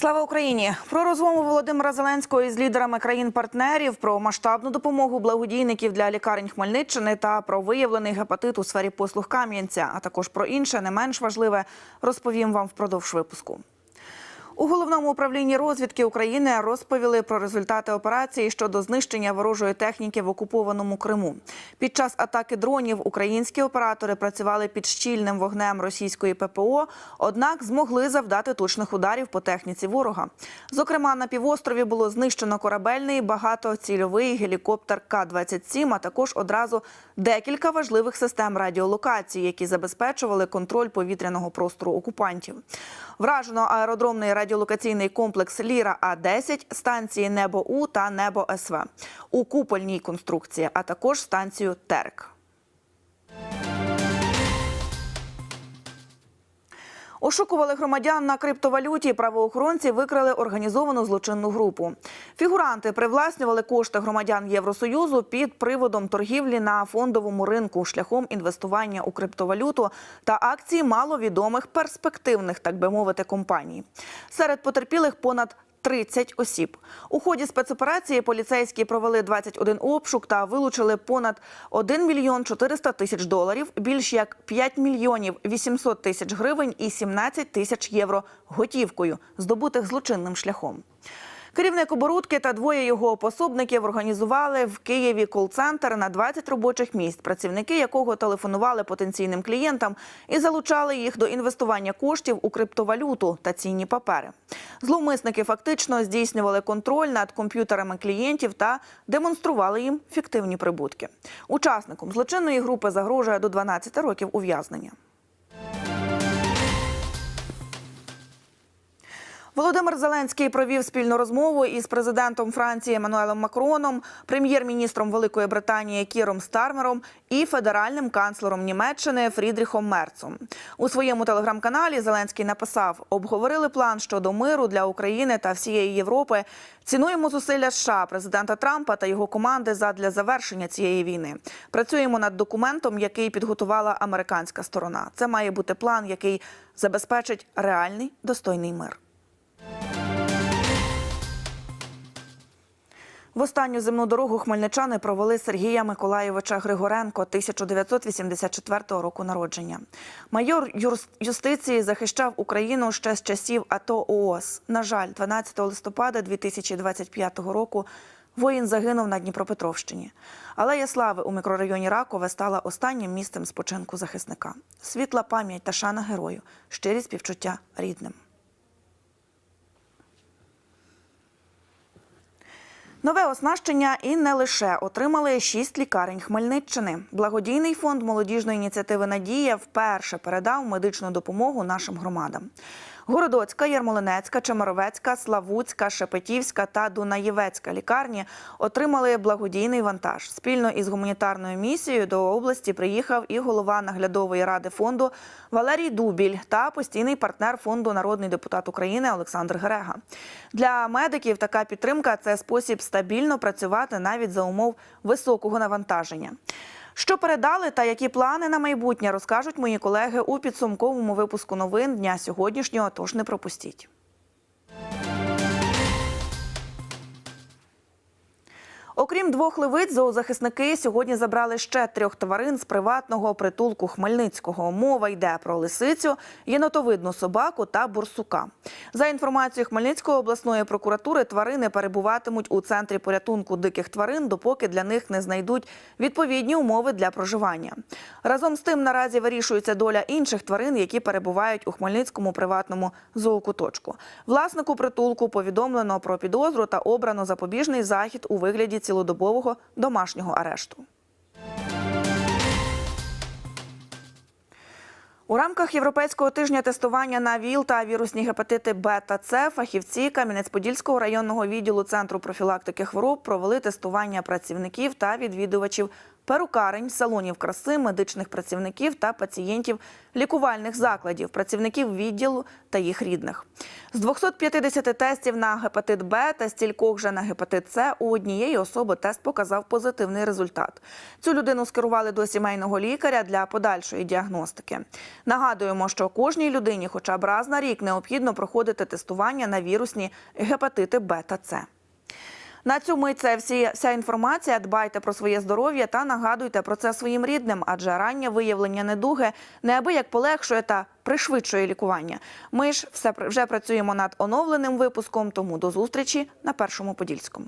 Слава Україні! Про розмову Володимира Зеленського із лідерами країн-партнерів, про масштабну допомогу благодійників для лікарень Хмельниччини та про виявлений гепатит у сфері послуг Кам'янця, а також про інше не менш важливе, розповім вам впродовж випуску. У головному управлінні розвідки України розповіли про результати операції щодо знищення ворожої техніки в окупованому Криму. Під час атаки дронів українські оператори працювали під щільним вогнем російської ППО, однак змогли завдати точних ударів по техніці ворога. Зокрема, на півострові було знищено корабельний багатоцільовий гелікоптер К-27, а також одразу декілька важливих систем радіолокації, які забезпечували контроль повітряного простору окупантів. Вражено аеродромний радіолокаційний комплекс Ліра А 10 станції Небо У та Небо СВ у купольній конструкції, а також станцію Терк. Ошукували громадян на криптовалюті. Правоохоронці викрили організовану злочинну групу. Фігуранти привласнювали кошти громадян Євросоюзу під приводом торгівлі на фондовому ринку шляхом інвестування у криптовалюту та акції маловідомих перспективних, так би мовити, компаній. Серед потерпілих понад 30 осіб. У ході спецоперації поліцейські провели 21 обшук та вилучили понад 1 мільйон 400 тисяч доларів, більш як 5 мільйонів 800 тисяч гривень і 17 тисяч євро готівкою, здобутих злочинним шляхом. Керівник оборудки та двоє його пособників організували в Києві кол-центр на 20 робочих місць, працівники якого телефонували потенційним клієнтам і залучали їх до інвестування коштів у криптовалюту та цінні папери. Зловмисники фактично здійснювали контроль над комп'ютерами клієнтів та демонстрували їм фіктивні прибутки. Учасникам злочинної групи загрожує до 12 років ув'язнення. Володимир Зеленський провів спільну розмову із президентом Франції Еммануелем Макроном, прем'єр-міністром Великої Британії Кіром Стармером і федеральним канцлером Німеччини Фрідріхом Мерцом. У своєму телеграм-каналі Зеленський написав: обговорили план щодо миру для України та всієї Європи. Цінуємо зусилля США, президента Трампа та його команди задля завершення цієї війни. Працюємо над документом, який підготувала американська сторона. Це має бути план, який забезпечить реальний достойний мир. В останню земну дорогу хмельничани провели Сергія Миколаєвича Григоренко 1984 року народження. Майор юстиції захищав Україну ще з часів АТО ООС. На жаль, 12 листопада 2025 року воїн загинув на Дніпропетровщині. Алея слави у мікрорайоні Ракове стала останнім місцем спочинку захисника. Світла пам'ять та шана герою, щирі співчуття рідним. Нове оснащення і не лише отримали шість лікарень Хмельниччини. Благодійний фонд молодіжної ініціативи Надія вперше передав медичну допомогу нашим громадам. Городоцька, Ярмолинецька, Чемеровецька, Славутська, Шепетівська та Дунаєвецька лікарні отримали благодійний вантаж. Спільно із гуманітарною місією до області приїхав і голова наглядової ради фонду Валерій Дубіль та постійний партнер фонду народний депутат України Олександр Герега. Для медиків така підтримка це спосіб стабільно працювати навіть за умов високого навантаження. Що передали та які плани на майбутнє розкажуть мої колеги у підсумковому випуску новин дня сьогоднішнього. Тож не пропустіть. Окрім двох левиць, зоозахисники сьогодні забрали ще трьох тварин з приватного притулку Хмельницького. Мова йде про лисицю, єнотовидну собаку та бурсука. За інформацією Хмельницької обласної прокуратури, тварини перебуватимуть у центрі порятунку диких тварин, допоки для них не знайдуть відповідні умови для проживання. Разом з тим наразі вирішується доля інших тварин, які перебувають у Хмельницькому приватному зоокуточку. Власнику притулку повідомлено про підозру та обрано запобіжний захід у вигляді цілодобового домашнього арешту. У рамках європейського тижня тестування на ВІЛ та вірусні гепатити Б та С фахівці Кам'янець-Подільського районного відділу центру профілактики хвороб провели тестування працівників та відвідувачів перукарень, салонів краси, медичних працівників та пацієнтів лікувальних закладів, працівників відділу та їх рідних. З 250 тестів на гепатит Б та стількох же на гепатит С у однієї особи тест показав позитивний результат. Цю людину скерували до сімейного лікаря для подальшої діагностики. Нагадуємо, що кожній людині, хоча б раз на рік, необхідно проходити тестування на вірусні гепатити Б та С. На цьому і це всі, вся інформація. Дбайте про своє здоров'я та нагадуйте про це своїм рідним, адже раннє виявлення недуги неабияк полегшує та пришвидшує лікування. Ми ж все вже працюємо над оновленим випуском, тому до зустрічі на першому подільському.